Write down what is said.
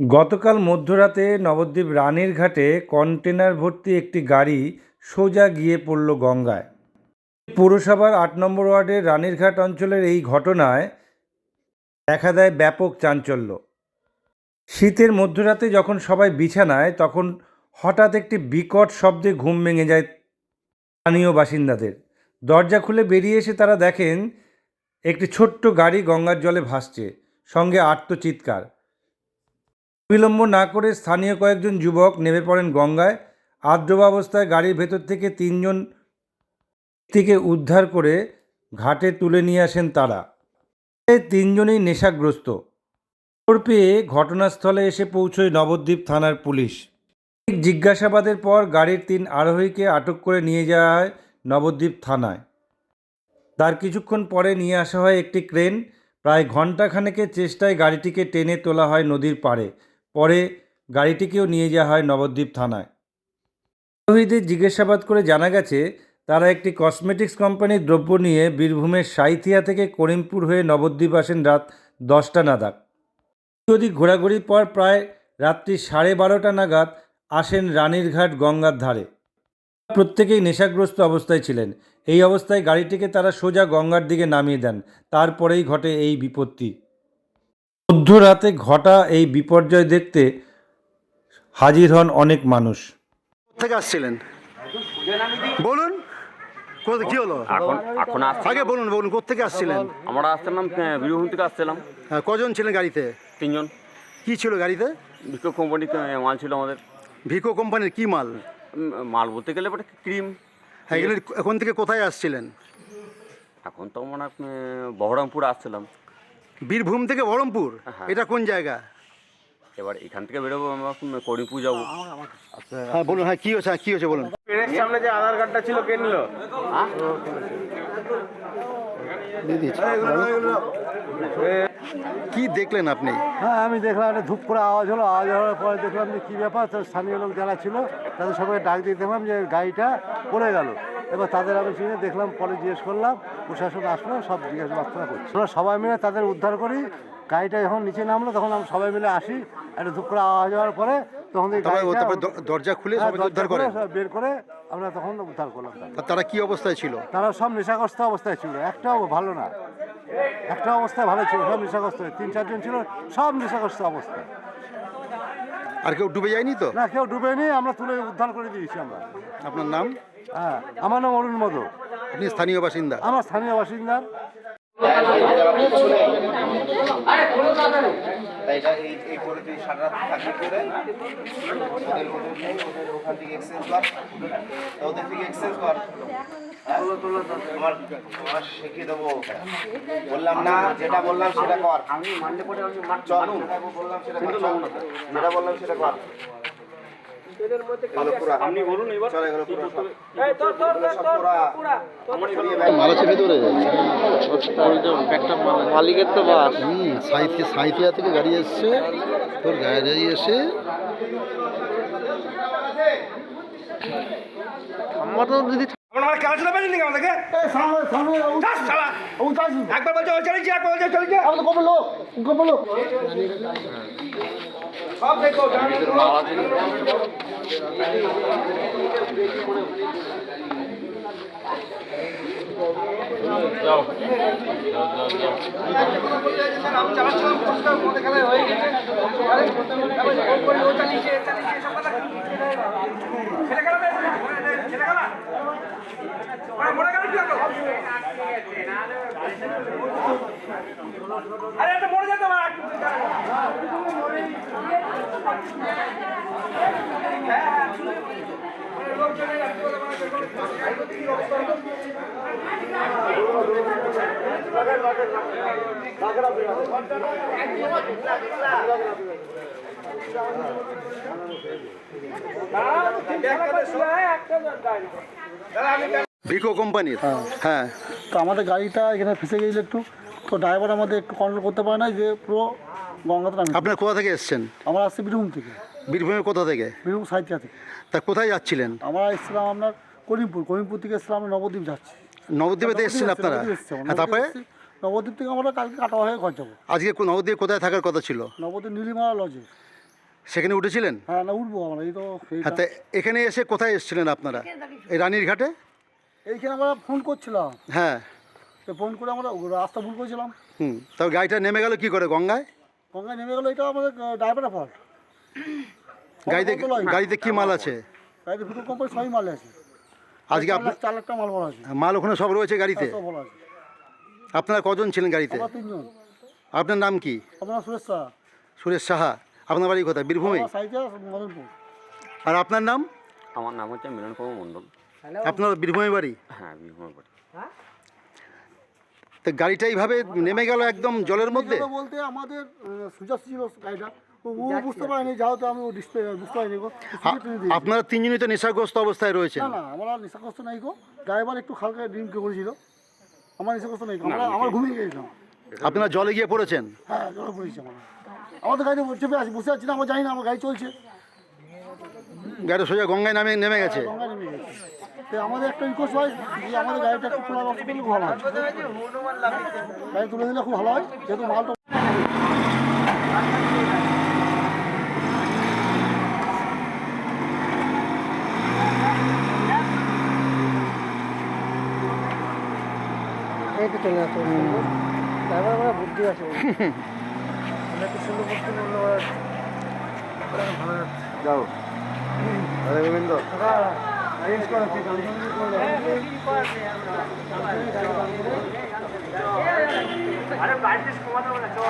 গতকাল মধ্যরাতে নবদ্বীপ রানীর ঘাটে কন্টেনার ভর্তি একটি গাড়ি সোজা গিয়ে পড়ল গঙ্গায়। পৌরসভার আট নম্বর ওয়ার্ডের রানীরঘাট অঞ্চলের এই ঘটনায় দেখা দেয় ব্যাপক চাঞ্চল্য। শীতের মধ্যরাতে যখন সবাই বিছানায়, তখন হঠাৎ একটি বিকট শব্দে ঘুম ভেঙে যায় স্থানীয় বাসিন্দাদের। দরজা খুলে বেরিয়ে এসে তারা দেখেন, একটি ছোট্ট গাড়ি গঙ্গার জলে ভাসছে, সঙ্গে আর্তচিৎকার। বিলম্ব না করে স্থানীয় কয়েকজন যুবক নেমে পড়েন গঙ্গায়। আর্দ্রবাবস্থায় গাড়ির ভেতর থেকে তিনজন ব্যক্তিকে উদ্ধার করে ঘাটে তুলে নিয়ে আসেন তারা। তিনজনই নেশাগ্রস্ত। খবর পেয়ে ঘটনাস্থলে এসে পৌঁছয় নবদ্বীপ থানার পুলিশ। জিজ্ঞাসাবাদের পর গাড়ির তিন আরোহীকে আটক করে নিয়ে যাওয়া হয় নবদ্বীপ থানায়। তার কিছুক্ষণ পরে নিয়ে আসা হয় একটি ক্রেন। প্রায় ঘণ্টাখানেকের চেষ্টায় গাড়িটিকে টেনে তোলা হয় নদীর পাড়ে। পরে গাড়িটিকেও নিয়ে যাওয়া হয় নবদ্বীপ থানায়। আরোহীদের জিজ্ঞাসাবাদ করে জানা গেছে, তারা একটি কসমেটিক্স কোম্পানির দ্রব্য নিয়ে বীরভূমের সাঁইথিয়া থেকে করিমপুর হয়ে নবদ্বীপ আসেন রাত দশটা নাগাদ। যদি ঘোরাঘুরির পর প্রায় রাত্রি সাড়ে বারোটা নাগাদ আসেন রানীরঘাট গঙ্গার ধারে। প্রত্যেকেই নেশাগ্রস্ত অবস্থায় ছিলেন। এই অবস্থায় গাড়িটিকে তারা সোজা গঙ্গার দিকে নামিয়ে দেন। তারপরেই ঘটে এই বিপত্তি। মধ্যরাতে ঘটা এই বিপর্যয় দেখতে হাজির হন অনেক মানুষ। থেকে আসছিলেন? বলুন। কোথা- কি হলো? এখন এখন আসছি। আগে বলুন বলুন কোথেকে আসছিলেন? আমরা আসছিলাম আহ, বীরভূম থেকে আসছিলাম। হ্যাঁ, কজন ছিলেন গাড়িতে? তিনজন। কি ছিল গাড়িতে? বিক্ষোভ কোম্পানি মাল ছিল আমাদের। ভিকো কোম্পানির কি মাল? উম, মাল বলতে গেলে ওটা ক্রিম। হ্যাঁ এগুলো এখন থেকে কোথায় আসছিলেন? এখন তো মানে আহ, বহরমপুর আসছিলাম। বীরভূম থেকে বহরমপুর। হ্যাঁ। এটা কোন জায়গা? এবার এখান থেকে বেরোবো আমরা করিমপুর যাব হ্যাঁ বলুন হ্যাঁ কি হয়েছে হ্যাঁ, কি হয়েছে বলুন। সামনে যে আধার কার্ডটা ছিল কে নিল? কি দেখলেন আপনি? হ্যাঁ আমি দেখলাম একটা ধূপ করে আওয়াজ হলো আওয়াজ হওয়ার পরে দেখলাম যে কী ব্যাপার তো স্থানীয় লোক যারা ছিল তাদের সবাই ডাক দিয়ে দেখলাম যে গাড়িটা পড়ে গেল। এবার তাদের আমি চিনে দেখলাম পরে জিজ্ঞেস করলাম প্রশাসন আসলো সব জিজ্ঞাসা করছে। আমরা সবাই মিলে তাদের উদ্ধার করি গাড়িটা যখন নিচে নামলো তখন আমরা সবাই মিলে আসি একটা ধূপ করে আওয়াজ হওয়ার পরে তখন দরজা খুলে হ্যাঁ, উদ্ধার করে? বের করে আমরা তখন উদ্ধার করলাম। তারা কি অবস্থায় ছিল? তারা সব নেশাগ্রস্ত অবস্থায় ছিল একটাও ভালো না। একটা অবস্থায় ভালো ছিল সব নেশাগ্রস্ত তিন চারজন ছিল সব নেশাগ্রস্ত অবস্থায় আর কেউ ডুবে যায়নি তো? না কেউ ডুবে ডুবেনি আমরা তুলে উদ্ধার করে দিয়েছি আমরা। আপনার নাম? হ্যাঁ আমার নাম অরুণ মধু। আপনি স্থানীয় বাসিন্দা? আমার স্থানীয় বাসিন্দা। এই এই করে তুই সারা রাত করে ওদের ওদের ওদের ওখান থেকে এক্সচেঞ্জ কর। ওদের থেকে এক্সচেঞ্জ কর? আমার আমার শিখিয়ে দেবো বললাম না যেটা বললাম সেটা কর। আমি মানলে পরে আমি চলো। বললাম সেটা যেটা বললাম সেটা কর। এগুলো পুরা। আপনি বলুন এবার। চল এগুলো পুরো সব। এগুলো সব পুরা ছড়িয়ে বেড়া। মালাচে ভেতরে মালিকের তো বাস। হুম সাইথিয়া সাইথিয়া থেকে গাড়ি এসছে। তোর গাড়ি এসে আমার মানে কাজ পাইনি নাকি আমাদেরকে? যাস শালা। একবার বলছে চলেছি একবার বলছে চলেছি সব দেখো আমি হয়ে। সব হলো? আরে এটা ভিকো কোম্পানির হ্যাঁ। তো আমাদের গাড়িটা এখানে ফেসে গেছিল একটু। তো ড্রাইভার আমাদের একটু কন্ট্রোল করতে পারে না যে পুরো গঙ্গাতে নামে। আপনার কোথা থেকে এসছেন? আমরা আসছি বীরভূম থেকে। বীরভূমের কোথা থেকে? বীরভূম সাহিত্যা থেকে। তা কোথায় যাচ্ছিলেন? আমরা এসেছিলাম আপনার করিমপুর করিমপুর থেকে এসেছিলাম আমরা নবদ্বীপ যাচ্ছি। নবদ্বীপে এসছেন আপনারা? হ্যাঁ তারপরে? নবদ্বীপ থেকে আমরা কালকে কাটা হয়ে ঘর যাব। আজকে নবদ্বীপ কোথায় থাকার কথা ছিল? নবদ্বীপ নীলিমালা লজে সেখানে উঠেছিলেন? হ্যাঁ না উঠবো আমরা এই তো হ্যাঁ তা এখানে এসে কোথায় এসেছিলেন আপনারা? এই রানীর ঘাটে? এইখানে আমরা ফোন করছিলাম। হ্যাঁ। তো ফোন করে আমরা রাস্তা ভুল করেছিলাম। হুম তাও গাড়িটা নেমে গেল কি করে গঙ্গায়? গঙ্গায় নেমে গেলো এটা আমাদের ড্রাইভারের ফল্ট গাড়িতে গাড়িতে কি মাল আছে? গাড়িতে দুটো কোম্পানি সবই মাল আছে। আজকে চার আপনি লাখ চার লাখ টাকা মাল ভরা আছে মাল ওখানে সব রয়েছে গাড়িতে? সব ভরা আছে আপনারা কজন ছিলেন গাড়িতে? আমরা তিনজন। আপনার নাম কি? আপনার সুরেশ শাহ সুরেশ সাহা। আপনার বাড়ি কোথায়? বীরভূমে? আমার সাইজে মদনপুর। আর আপনার নাম? আমার নাম হচ্ছে মিলন কুমার মণ্ডল আপনার বীরভূমে বাড়ি? হ্যাঁ বীরভূমের বাড়ি। তো গাড়িটা এইভাবে নেমে গেল একদম জলের মধ্যে? বলতে আমাদের সুজাস ছিল গাড়িটা। ও বুঝতে পারেনি যাও তো আমি ও ডিসপ্লে বুঝতে পারিনি গো আপনারা তিনজনই তো নেশাগ্রস্ত অবস্থায় রয়েছেন। না না আমরা নেশাগ্রস্ত নাই গো। ড্রাইভার একটু হালকা ড্রিঙ্ক করেছিল। আমার নেশাগ্রস্ত নাই। আমরা আমার ঘুমিয়ে গেছিলাম আপনারা জলে গিয়ে পড়েছেন? হ্যাঁ জলে পড়েছি আমরা। আমাদের গাড়িতে চেপে আছি বসে আছি না আমরা জানি না আমার গাড়ি চলছে। গাড়ি সোজা গঙ্গায় নামে নেমে গেছে। গঙ্গা নেমে গেছে। তো আমাদের একটা রিকোয়েস্ট হয় যে আমাদের গাড়িটা একটু খোলা রাখতে খুব ভালো হয়। গাড়ি তুলে দিলে খুব ভালো হয় যেহেতু মালটা এই তো চলে আসছে ড্রাইভার বড় বুদ্ধি আছে। আমরা সুন্দর বুদ্ধি বলল ভালো যাও। আরে গোবিন্দ। অ্যারেঞ্জ করা আছে। গাড়ি আরে বাইরে কমাতে হবে না চল